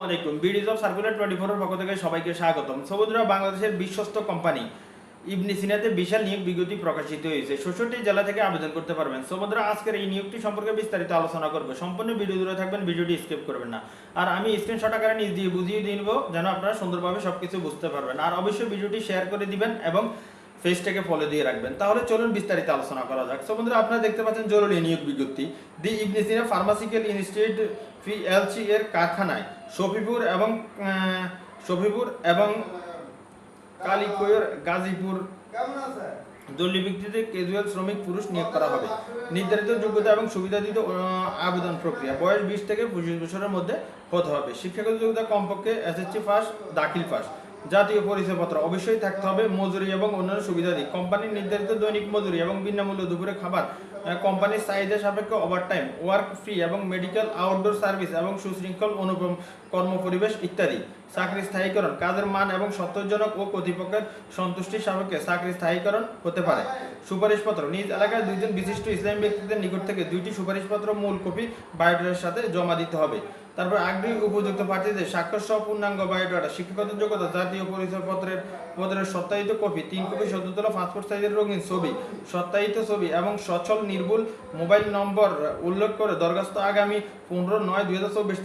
আলাইকুম। বিডিজ of circular twenty ফোরের পক্ষ থেকে সবাইকে স্বাগতম। সমুদ্র বাংলাদেশের বিশ্বস্ত কোম্পানি ইবনি সিনাতে বিশাল নিয়োগ বিজ্ঞপ্তি প্রকাশিত হয়েছে। ষষ্ঠটি জেলা থেকে আবেদন করতে পারবেন। সমুদ্র আজকের এই নিয়োগটি সম্পর্কে বিস্তারিত আলোচনা করব। সম্পূর্ণ ভিডিও দূরে থাকবেন, ভিডিওটি স্কিপ করবেন না। আর আমি স্ক্রিনশট আকারে নিজ দিয়ে বুঝিয়ে দিব যেন আপনারা সুন্দরভাবে সবকিছু বুঝতে পারবেন। আর অবশ্যই ভিডিওটি শেয়ার করে দিবেন এবং ফেসটাকে ফলো দিয়ে রাখবেন। তাহলে চলুন বিস্তারিত আলোচনা করা যাক। সো বন্ধুরা আপনারা দেখতে পাচ্ছেন জরুরি নিয়োগ বিজ্ঞপ্তি। The Ibne Sina pharmaceutical institute PLC এর কারখানায় শফিপুর এবং শফিপুর এবং কালিকৈর গাজীপুর দলীয় ভিত্তিতে ক্যাজুয়াল শ্রমিক পুরুষ নিয়োগ করা হবে। নির্ধারিত যোগ্যতা এবং সুবিধা দিতে আহ, আবেদন প্রক্রিয়া। বয়স বিশ থেকে পঁচিশ বছরের মধ্যে হতে হবে। শিক্ষাগত যোগ্যতা কমপক্ষে এসএসসি পাস দাখিল পাস জাতীয় পরিচয়পত্র অবশ্যই থাকতে হবে, মজুরি এবং অন্যান্য সুবিধাদি কোম্পানির নির্ধারিত দৈনিক মজুরি এবং বিনামূল্য দুপুরে খাবার কোম্পানির চাহিদা সাপেক্ষে ওভারটাইম ওয়ার্ক ফ্রি এবং মেডিকেল আউটডোর সার্ভিস এবং সুশৃঙ্খল অনুপম কর্মপরিবেশ ইত্যাদি। চাকরি স্থায়ীকরণ, কাজের মান এবং সন্তোষজনক ও কর্তৃপক্ষের সন্তুষ্টি সাপেক্ষে চাকরি স্থায়ীকরণ হতে পারে। সুপারিশপত্র, নিজ এলাকায় দুইজন বিশিষ্ট ইসলামী ব্যক্তিদের নিকট থেকে দুইটি সুপারিশপত্র মূল কপি বায়োডাটার সাথে জমা দিতে হবে। তারপর আগ্রহী উপযুক্ত প্রার্থীদের স্বাক্ষর সহ পূর্ণাঙ্গ বায়োডাটা, শিক্ষাগত যোগ্যতা, জাতীয় পরিচয়পত্রের, পত্রের সত্যায়িত কপি, তিন কপি সদ্যতলা পাসপোর্ট সাইজের রঙিন ছবি, সত্যায়িত ছবি এবং সচল নির্ভুল মোবাইল নম্বর উল্লেখ করে দরখাস্ত আগামী পনেরো নয় দুই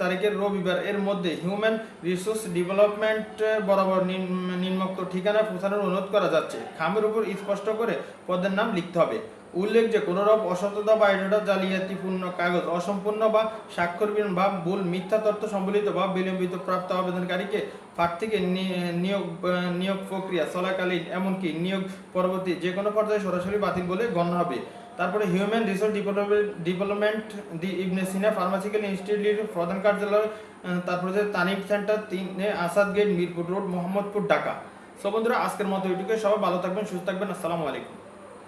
তারিখের রবিবার। এর মধ্যে হিউম্যান রিসোর্স ডেভেলপমেন্ট বরাবর নিম- নিম্নোক্ত ঠিকানায় পৌঁছানোর অনুরোধ করা যাচ্ছে। খামের উপর স্পষ্ট করে পদের নাম লিখতে হবে। উল্লেখ যে কোনো রকম অসততা বা বায়োডাটা জালিয়াতিপূর্ণ কাগজ, অসম্পূর্ণ বা স্বাক্ষরবিহীন বা ভুল, মিথ্যা তথ্য সম্বলিত বা বিলম্বিত প্রাপ্ত আবেদনকারীকে প্রার্থীকে নিয়োগ নিয়োগ প্রক্রিয়া চলাকালীন, এমনকি নিয়োগ পরবর্তী যে কোনো পর্যায়ে সরাসরি বাতিল বলে গণ্য হবে। তারপরে human resource development the Ibne Sina pharmaceutical institute প্রধান কার্যালয় তারপরে তানিম সেন্টার তিনে Asad gate, Mirpur road, Mohammadpur, Dhaka. So বন্ধুরা, আজকের মতো এটুকু সবাই ভালো থাকবেন, সুস্থ থাকবেন। আসসালামু আলাইকুম।